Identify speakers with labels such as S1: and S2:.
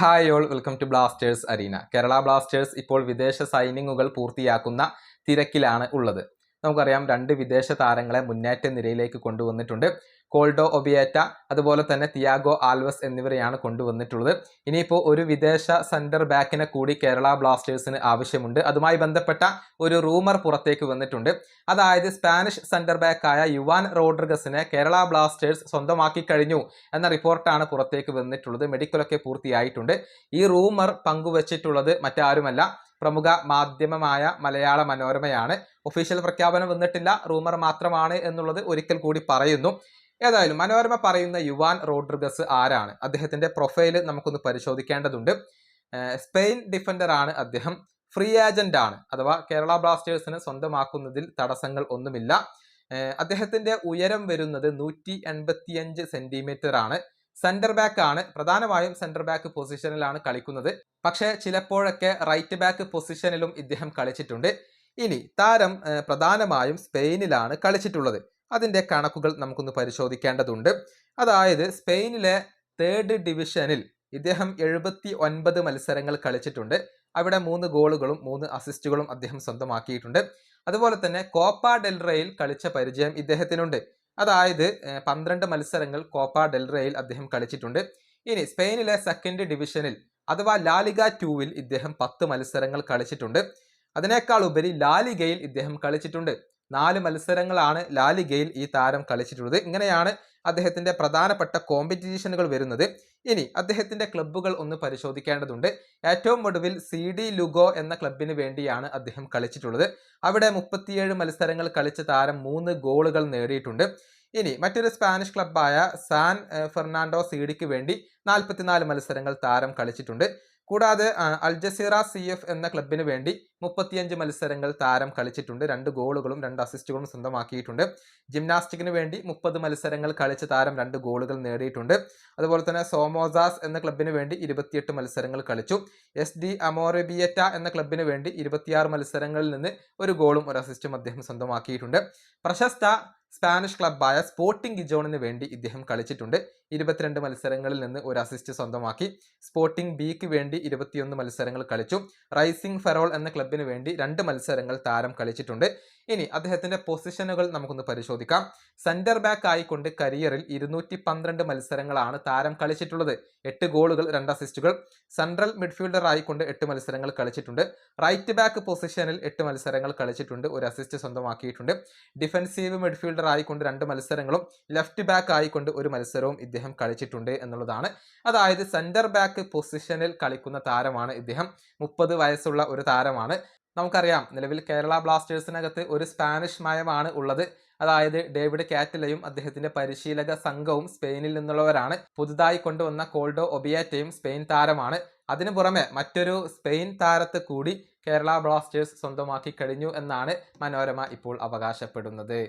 S1: Hi all welcome to blasters arena Kerala blasters ഇപ്പോൾ വിദേശ സൈനിങ്ങുകൾ പൂർത്തിയാക്കുന്ന തിരക്കിലാണ് ഉള്ളത്. നമുക്കറിയാം രണ്ട് വിദേശ താരങ്ങളെ മുന്നേറ്റ നിരയിലേക്ക് കൊണ്ടുവന്നിട്ടുണ്ട്. കോൾഡോ ഒബിയേറ്റ അതുപോലെ തന്നെ തിയാഗോ ആൽവസ് എന്നിവരെയാണ് കൊണ്ടുവന്നിട്ടുള്ളത്. ഇനിയിപ്പോൾ ഒരു വിദേശ സെന്റർ ബാക്കിനെ കൂടി കേരള ബ്ലാസ്റ്റേഴ്സിന് ആവശ്യമുണ്ട്. അതുമായി ബന്ധപ്പെട്ട ഒരു റൂമർ പുറത്തേക്ക് വന്നിട്ടുണ്ട്. അതായത് സ്പാനിഷ് സെന്റർ ബാക്കായ യുവാൻ റോഡ്രിഗസിനെ കേരള ബ്ലാസ്റ്റേഴ്സ് സ്വന്തമാക്കി കഴിഞ്ഞു എന്ന റിപ്പോർട്ടാണ് പുറത്തേക്ക് വന്നിട്ടുള്ളത്. മെഡിക്കലൊക്കെ പൂർത്തിയായിട്ടുണ്ട്. ഈ റൂമർ പങ്കുവച്ചിട്ടുള്ളത് മറ്റാരുമല്ല. പ്രമുഖ മാധ്യമമായ മലയാള മനോരമയാണ്. ഒഫീഷ്യൽ പ്രഖ്യാപനം വന്നിട്ടില്ല. റൂമർ മാത്രമാണ് എന്നുള്ളത് ഒരിക്കൽ കൂടി പറയുന്നു. ഏതായാലും മനോരമ പറയുന്ന യുവാൻ റോഡ്രിഗസ് ആരാണ്? അദ്ദേഹത്തിന്റെ പ്രൊഫൈൽ നമുക്കൊന്ന് പരിശോധിക്കേണ്ടതുണ്ട്. സ്പെയിൻ ഡിഫൻഡർ ആണ് അദ്ദേഹം. ഫ്രീ ഏജന്റ് ആണ്. അഥവാ കേരള ബ്ലാസ്റ്റേഴ്സിന് സ്വന്തമാക്കുന്നതിൽ തടസ്സങ്ങൾ ഒന്നുമില്ല. അദ്ദേഹത്തിന്റെ ഉയരം വരുന്നത് നൂറ്റി എൺപത്തിയഞ്ച് സെന്റിമീറ്റർ ആണ്. സെന്റർ ബാക്ക് ആണ്. പ്രധാനമായും സെന്റർ ബാക്ക് പൊസിഷനിലാണ് കളിക്കുന്നത്. പക്ഷേ ചിലപ്പോഴൊക്കെ റൈറ്റ് ബാക്ക് പൊസിഷനിലും ഇദ്ദേഹം കളിച്ചിട്ടുണ്ട്. ഇനി താരം പ്രധാനമായും സ്പെയിനിലാണ് കളിച്ചിട്ടുള്ളത്. അതിന്റെ കണക്കുകൾ നമുക്കൊന്ന് പരിശോധിക്കേണ്ടതുണ്ട്. അതായത് സ്പെയിനിലെ തേർഡ് ഡിവിഷനിൽ ഇദ്ദേഹം എഴുപത്തി ഒൻപത് മത്സരങ്ങൾ കളിച്ചിട്ടുണ്ട്. അവിടെ മൂന്ന് ഗോളുകളും മൂന്ന് അസിസ്റ്റുകളും അദ്ദേഹം സ്വന്തമാക്കിയിട്ടുണ്ട്. അതുപോലെ തന്നെ കോപ്പ ഡെൽറയിൽ കളിച്ച പരിചയം ഇദ്ദേഹത്തിനുണ്ട്. അതായത് പന്ത്രണ്ട് മത്സരങ്ങൾ കോപ്പ ഡെൽറയിൽ അദ്ദേഹം കളിച്ചിട്ടുണ്ട്. ഇനി സ്പെയിനിലെ സെക്കൻഡ് ഡിവിഷനിൽ അഥവാ ലാലിഗ ടൂവിൽ ഇദ്ദേഹം പത്ത് മത്സരങ്ങൾ കളിച്ചിട്ടുണ്ട്. അതിനേക്കാൾ ഉപരി ലാലിഗയിൽ ഇദ്ദേഹം കളിച്ചിട്ടുണ്ട്. നാല് മത്സരങ്ങളാണ് ലാലിഗയിൽ ഈ താരം കളിച്ചിട്ടുള്ളത്. ഇങ്ങനെയാണ് അദ്ദേഹത്തിന്റെ പ്രധാനപ്പെട്ട കോമ്പറ്റീഷനുകൾ വരുന്നത്. ഇനി അദ്ദേഹത്തിന്റെ ക്ലബ്ബുകൾ ഒന്ന് പരിശോധിക്കേണ്ടതുണ്ട്. ഏറ്റവും ഒടുവിൽ സി ഡി ലുഗോ എന്ന ക്ലബിന് വേണ്ടിയാണ് അദ്ദേഹം കളിച്ചിട്ടുള്ളത്. അവിടെ മുപ്പത്തിയേഴ് മത്സരങ്ങൾ കളിച്ച താരം മൂന്ന് ഗോളുകൾ നേടിയിട്ടുണ്ട്. ഇനി മറ്റൊരു സ്പാനിഷ് ക്ലബ്ബായ സാൻ ഫെർണാണ്ടോ ഫെർണാണ്ടോ സീഡിക്ക് വേണ്ടി നാൽപ്പത്തിനാല് മത്സരങ്ങൾ താരം കളിച്ചിട്ടുണ്ട്. കൂടാതെ അൽ ജസീറ സി എഫ് എന്ന ക്ലബിന് വേണ്ടി മുപ്പത്തിയഞ്ച് മത്സരങ്ങൾ താരം കളിച്ചിട്ടുണ്ട്. രണ്ട് ഗോളുകളും രണ്ട് അസിസ്റ്റുകളും സ്വന്തമാക്കിയിട്ടുണ്ട്. ജിംനാസ്റ്റിക്കിന് വേണ്ടി മുപ്പത് മത്സരങ്ങൾ കളിച്ച് താരം രണ്ട് ഗോളുകൾ നേടിയിട്ടുണ്ട്. അതുപോലെ തന്നെ സോമോസാസ് എന്ന ക്ലബിന് വേണ്ടി ഇരുപത്തിയെട്ട് മത്സരങ്ങൾ കളിച്ചു. എസ് ഡി അമോറബിയറ്റ എന്ന ക്ലബിന് വേണ്ടി ഇരുപത്തിയാറ് മത്സരങ്ങളിൽ നിന്ന് ഒരു ഗോളും ഒരു അസിസ്റ്റും അദ്ദേഹം സ്വന്തമാക്കിയിട്ടുണ്ട്. പ്രശസ്ത സ്പാനിഷ് ക്ലബ്ബായ സ്പോർട്ടിംഗ് ഗിജോണിന് വേണ്ടി ഇദ്ദേഹം കളിച്ചിട്ടുണ്ട്. ഇരുപത്തിരണ്ട് മത്സരങ്ങളിൽ നിന്ന് ഒരു അസിസ്റ്റ് സ്വന്തമാക്കി. സ്പോർട്ടിംഗ് ബിക്ക് വേണ്ടി ഇരുപത്തിയൊന്ന് മത്സരങ്ങൾ കളിച്ചു. റൈസിംഗ് ഫെറോൾ എന്ന ക്ലബിന് വേണ്ടി രണ്ട് മത്സരങ്ങൾ താരം കളിച്ചിട്ടുണ്ട്. ഇനി അദ്ദേഹത്തിന്റെ പൊസിഷനുകൾ നമുക്കൊന്ന് പരിശോധിക്കാം. സെന്റർ ബാക്ക് ആയിക്കൊണ്ട് കരിയറിൽ ഇരുന്നൂറ്റി പന്ത്രണ്ട് മത്സരങ്ങളാണ് താരം കളിച്ചിട്ടുള്ളത്. എട്ട് ഗോളുകൾ രണ്ട് അസിസ്റ്റുകൾ. സെൻട്രൽ മിഡ്ഫീൽഡർ ആയിക്കൊണ്ട് എട്ട് മത്സരങ്ങൾ കളിച്ചിട്ടുണ്ട്. റൈറ്റ് ബാക്ക് പൊസിഷനിൽ എട്ട് മത്സരങ്ങൾ കളിച്ചിട്ടുണ്ട്. ഒരു അസിസ്റ്റ് സ്വന്തമാക്കിയിട്ടുണ്ട്. ഡിഫൻസീവ് മിഡ്ഫീൽഡർ ആയിക്കൊണ്ട് രണ്ട് മത്സരങ്ങളും ലെഫ്റ്റ് ബാക്ക് ആയിക്കൊണ്ട് ഒരു മത്സരവും ഇദ്ദേഹം കളിച്ചിട്ടുണ്ട് എന്നുള്ളതാണ്. അതായത് സെന്റർ ബാക്ക് പൊസിഷനിൽ കളിക്കുന്ന താരമാണ് ഇദ്ദേഹം. മുപ്പത് വയസ്സുള്ള ഒരു താരമാണ്. നമുക്കറിയാം നിലവിൽ കേരള ബ്ലാസ്റ്റേഴ്സിനകത്ത് ഒരു സ്പാനിഷ് മയമാണ് ഉള്ളത്. അതായത് ഡേവിഡ് കാറ്റലയും അദ്ദേഹത്തിന്റെ പരിശീലക സംഘവും സ്പെയിനിൽ നിന്നുള്ളവരാണ്. പുതുതായി കൊണ്ടുവന്ന കോൾഡോ ഒബിയാറ്റയും സ്പെയിൻ താരമാണ്. അതിനു പുറമെ മറ്റൊരു സ്പെയിൻ താരത്തെ കൂടി കേരള ബ്ലാസ്റ്റേഴ്സ് സ്വന്തമാക്കി കഴിഞ്ഞു എന്നാണ് മനോരമ ഇപ്പോൾ അവകാശപ്പെടുന്നത്.